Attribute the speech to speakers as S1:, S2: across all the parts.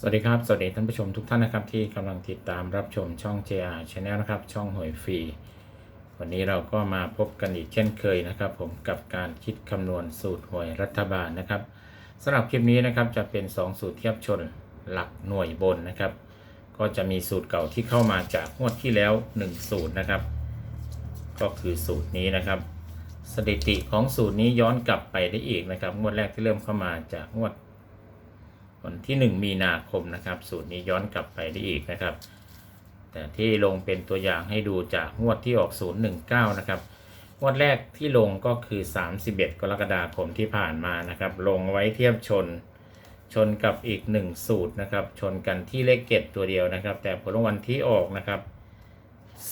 S1: สวัสดีครับ สวัสดีท่านผู้ชมทุกท่านนะครับที่กำลังติดตามรับชมช่อง JR Channel นะครับ ช่องหวยฟรี วันนี้เราก็มาพบกันอีกเช่นเคยนะครับ ผมกับการคิดคำนวณสูตรหวยรัฐบาลนะครับสำหรับคลิปนี้นะครับจะเป็น 2 สูตรเทียบชนหลักหน่วยบนนะครับ ก็จะมีสูตรเก่าที่เข้ามาจากงวดที่แล้ว 1 สูตรนะครับ ก็คือสูตรนี้นะครับ สถิติของสูตรนี้ย้อนกลับไปได้อีกนะครับงวดแรกที่เริ่มเข้ามาจากงวด วันที่ 1 มีนาคมนะครับ สูตรนี้ย้อนกลับไปได้อีกนะครับ แต่ที่ลงเป็นตัวอย่างให้ดูจากงวดที่ออก 019 นะครับงวดแรกที่ลงก็คือ 31 กรกฎาคมที่ผ่านมานะครับ ลงไว้เทียบชนชนกับอีก 1 สูตรนะครับ ชนกันที่เลขเกตตัวเดียวนะครับ แต่ผลรางวัลที่ออกนะครับ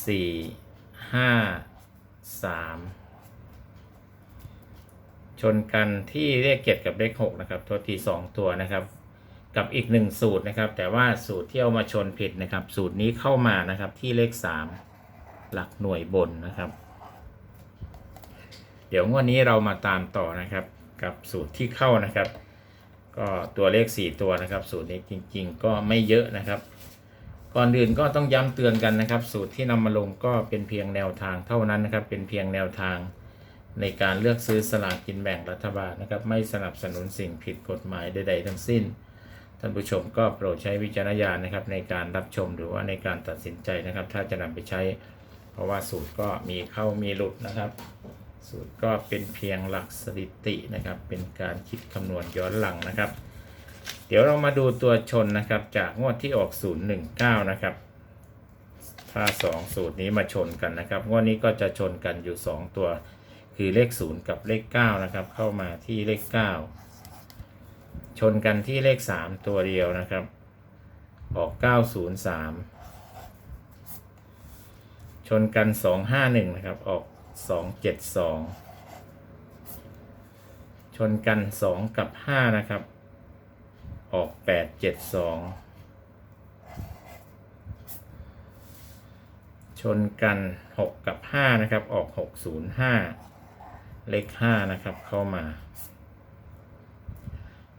S1: 4 5 3ชนกันที่เลขเจ็ดกับเลขหกนะครับ ตัวทีสองตัวนะครับ กับอีกหนึ่งสูตรนะครับ แต่ว่าสูตรที่เอามาชนผิดนะครับ สูตรนี้เข้ามานะครับที่เลขสามหลักหน่วยบนนะครับ เดี๋ยวงวดนี้เรามาตามต่อนะครับ กับสูตรที่เข้านะครับ ก็ตัวเลข 4 ตัวนะครับ สูตรนี้จริง ๆ ก็ไม่เยอะนะครับ ก่อนอื่นก็ต้องย้ำเตือนกันนะครับ สูตรที่นำมาลงก็เป็นเพียงแนวทางเท่านั้นนะครับ เป็นเพียงแนวทางในการเลือกซื้อสลากกินแบ่งรัฐบาลนะครับ ไม่สนับสนุนสิ่งผิดกฎหมายใดๆทั้งสิ้น ท่านผู้ชมก็โปรดใช้วิจารณญาณนะครับ ในการรับชมหรือว่าในการตัดสินใจนะครับ ถ้าจะนำไปใช้ เพราะว่าสูตรก็มีเข้ามีหลุดนะครับ สูตรก็เป็นเพียงหลักสถิตินะครับ เป็นการคิดคำนวณย้อนหลังนะครับ เดี๋ยวเรามาดูตัวชนนะครับ จากงวดที่ออก 019 นะครับถ้า2สูตรนี้มาชนกันนะครับงวดนี้ก็จะชนกันอยู่ 2 ตัว คือเลข 0 กับเลข 9 นะครับ เข้ามาที่เลข 9 ชนกันที่เลข 3 ตัวเดียวนะครับ ออก 903 ชนกัน 251 นะครับ ออก 272 ชนกัน 2 กับ 5 นะครับ ออก 872 ชนกัน 6 กับ 5 นะครับ ออก 605 เลข 5 นะครับ เข้ามา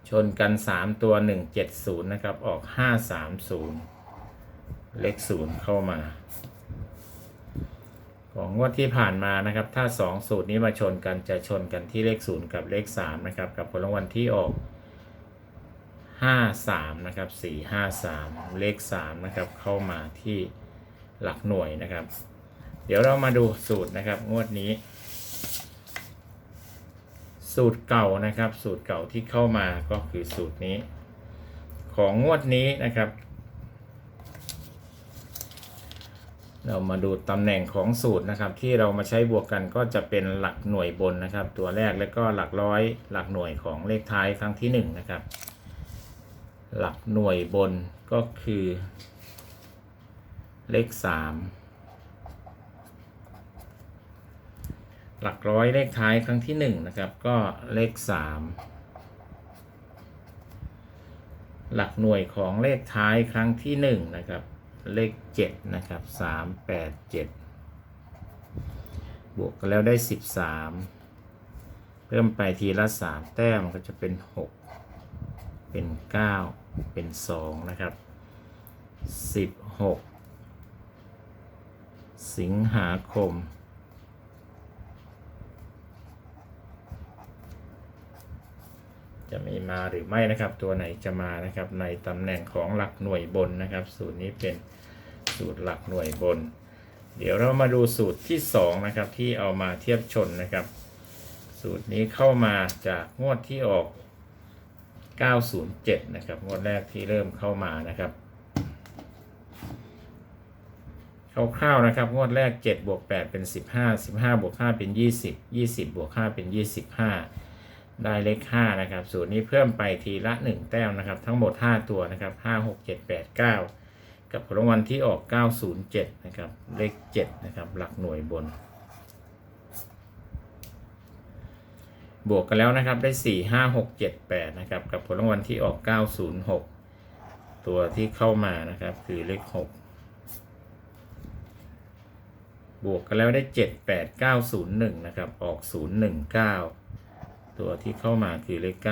S1: ชนกัน 3 ตัว 170 นะครับ ออก 530 เลข0เข้ามา ของงวดที่ผ่านมานะครับ ถ้า 2 สูตรนี้มาชนกันจะชนกันที่เลข 0 กับเลข 3 นะครับ กับผลรางวัลที่ออก 53 นะครับ 453 เลข 3 นะครับ เข้ามาที่หลักหน่วยนะครับ เดี๋ยวเรามาดูสูตรนะครับ งวดนี้ สูตรเก่านะครับ สูตรเก่าที่เข้ามาก็คือสูตรนี้ ของงวดนี้นะครับ เรามาดูตำแหน่งของสูตรนะครับ ที่เรามาใช้บวกกันก็จะเป็นหลักหน่วยบนนะครับ ตัวแรกแล้วก็หลักร้อย หลักหน่วยของเลขท้ายครั้งที่1นนะครับ หลักหน่วยบนก็คือ เลข3 หลักร้อยเลขท้ายครั้งที่หนึ่งนะครับก็เลขสามหลักหน่วยของเลขท้ายครั้งที่หนึ่งนะครับเลขเจ็ดนะครับสามแปดเจ็ดบวกกันแล้วได้สิบสามเพิ่มไปทีละสามแต้มก็จะเป็นหกเป็นเก้าเป็นสองนะครับสิบหกสิงหาคม จะมีมาหรือไม่นะครับ ตัวไหนจะมานะครับ ในตำแหน่งของหลักหน่วยบนนะครับ สูตรนี้เป็นสูตรหลักหน่วยบน เดี๋ยวเรามาดูสูตรที่2นะครับที่เอามาเทียบชนนะครับ สูตรนี้เข้ามาจากงวดที่ออก 907 นะครับงวดแรกที่เริ่มเข้ามานะครับคร่าวๆนะครับงวดแรก7บวก8เป็น 15 15บวก5เป็น 20 20บวก5เป็น 25 ได้เลข5นะครับสูตรนี้เพิ่มไปทีละ 1 แต้มนะครับ ทั้งหมด 5 ตัวนะครับ 5 6 7 8 9 กับผลรางวัลที่ออก 907 นะครับ เลข 7 นะครับ หลักหน่วยบน บวกกันแล้วนะครับได้ 4 5 6 7 8 นะครับ กับผลรางวัลที่ออก 906 ตัวที่เข้ามานะครับ คือเลข 6บวกกันแล้วได้ 7 8 9 0 1 นะครับ ออก 0 1 9 ตัวที่เข้ามาคือเลข9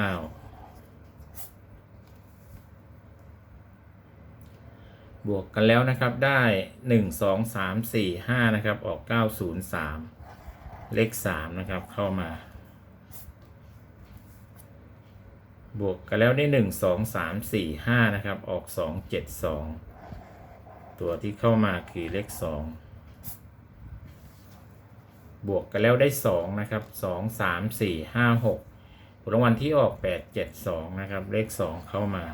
S1: บวกกันแล้วนะครับ ได้หนึ่งสองสามสี่ห้านะครับ ออกเก้าศูนย์สามเลขสามนะครับเข้ามา บวกกันแล้วได้หนึ่งสองสามสี่ห้านะครับ ออกสองเจ็ดสองตัวที่เข้ามาคือเลขสอง บวกกันแล้วได้สองนะครับสองสามสี่ห้าหกผลรางวัลที่ออกแปดเจ็ดสองนะครับ เลขสองเข้ามา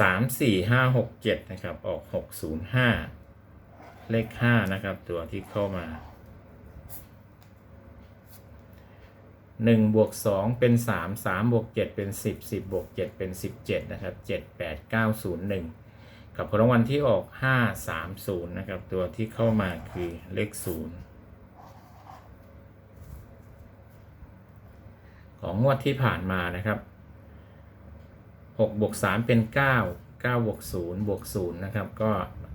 S1: สามสี่ห้าหกเจ็ดนะครับ ออกหกศูนย์ห้าเลขห้านะครับ ตัวที่เข้ามาหนึ่งบวกสองเป็นสามสามบวกเจ็ดเป็นสิบสิบบวกเจ็ดเป็นสิบเจ็ดนะครับเจ็ดแปดเก้าศูนย์หนึ่ง กับผลรางวัลที่ออก 530 นะครับ ตัวที่เข้ามาคือเลข 0 ของงวดที่ผ่านมานะครับ6บวก3เป็น 9 9บวก0บวก0นะครับ ก็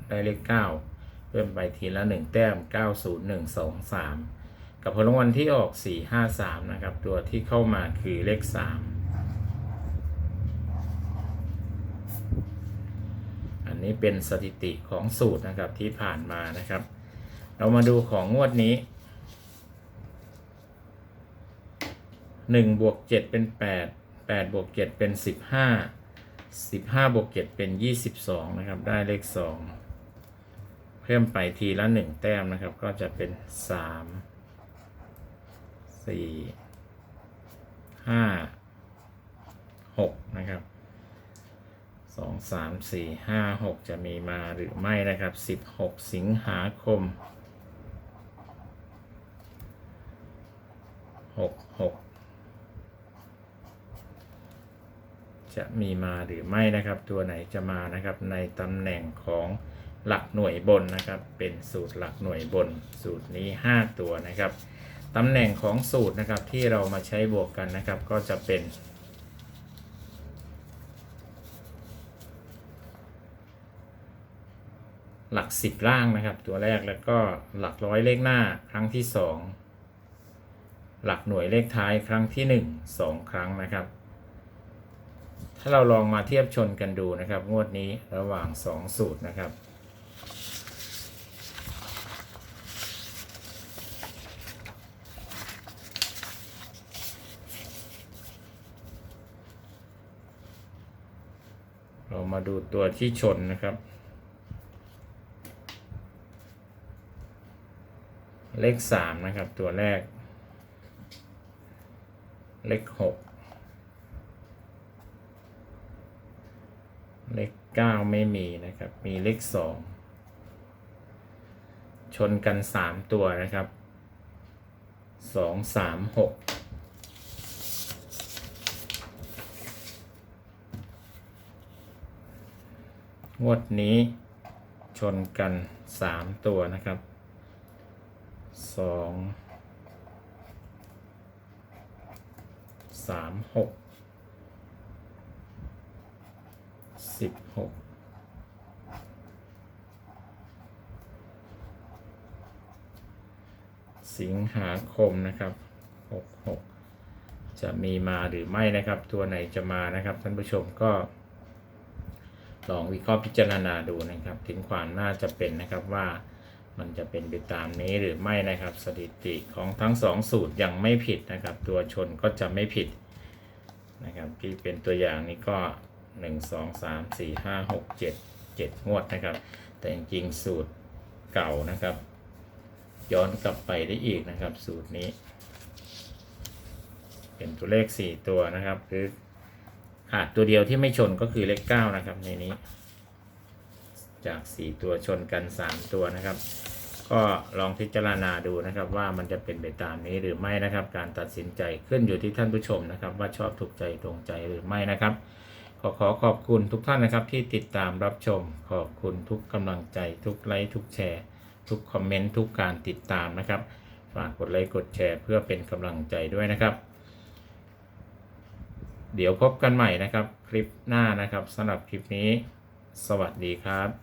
S1: ได้เลข 9 เพิ่มไปทีละ 1 แต้ม 9 0 1 2 3 กับผลรางวัลที่ออก 453 นะครับ ตัวที่เข้ามาคือเลข 3 นี้เป็นสถิติของสูตรนะครับที่ผ่านมานะครับ เรามาดูของงวดนี้หนึ่งบวกเจ็ดเป็นแปดแปดบวกเจ็ดเป็นสิบห้าสิบห้าบวกเจ็ดเป็นยี่สิบสองนะครับ ได้เลขสองเพิ่มไปทีละหนึ่งแต้มนะครับ ก็จะเป็นสามสี่ห้าหกนะครับ สองสามสี่ห้าหกจะมีมาหรือไม่นะครับสิบหกสิงหาคมหกหกจะมีมาหรือไม่นะครับ ตัวไหนจะมานะครับในตำแหน่งของหลักหน่วยบนนะครับ เป็นสูตรหลักหน่วยบน สูตรนี้ 5 ตัวนะครับตำแหน่งของสูตรนะครับที่เรามาใช้บวกกันนะครับ ก็จะเป็น หลัก 10 ล่างนะครับ ตัวแรกแล้วก็หลักร้อยเลขหน้าครั้งที่ 2 หลักหน่วยเลขท้ายครั้งที่ 1 2 ครั้งนะครับ ถ้าเราลองมาเทียบชนกันดูนะครับ งวดนี้ระหว่าง 2 สูตรนะครับเรามาดูตัวที่ชนนะครับ เลขสามนะครับ ตัวแรก เลขหกเลขเก้าไม่มีนะครับ มีเลขสองชนกันสามตัวนะครับสองสามหกงวดนี้ชนกันสามตัวนะครับ สองสามหกสิบหกสิงหาคมนะครับหกหกจะมีมาหรือไม่นะครับ ตัวไหนจะมานะครับ ท่านผู้ชมก็ ลองวิเคราะห์พิจารณาดูนะครับ ถึงความน่าจะเป็นนะครับว่า มันจะเป็นไปตามนี้หรือไม่นะครับ สถิติของทั้งสองสูตรยังไม่ผิดนะครับ ตัวชนก็จะไม่ผิดนะครับที่เป็นตัวอย่างนี้ก็ 1 2 3 4 5 6 7 7 งวดนะครับ แต่จริงๆสูตรเก่านะครับ ย้อนกลับไปได้อีกนะครับ สูตรนี้ เป็นตัวเลข 4 ตัวนะครับคือขาดตัวเดียวที่ไม่ชนก็คือเลขเก้านะครับในนี้ จาก 4 ตัวชนกัน 3 ตัวนะครับ ก็ลองพิจารณาดูนะครับ ว่ามันจะเป็นไปตามนี้หรือไม่นะครับ การตัดสินใจขึ้นอยู่ที่ท่านผู้ชมนะครับ ว่าชอบถูกใจตรงใจหรือไม่นะครับขอขอขอบคุณทุกท่านนะครับที่ติดตามรับชม ขอบคุณทุกกำลังใจ ทุกไลค์ทุกแชร์ ทุกคอมเมนต์ทุกการติดตามนะครับ ฝากกดไลค์กดแชร์เพื่อเป็นกำลังใจด้วยนะครับ เดี๋ยวพบกันใหม่นะครับ คลิปหน้านะครับสำหรับคลิปนี้ สวัสดีครับ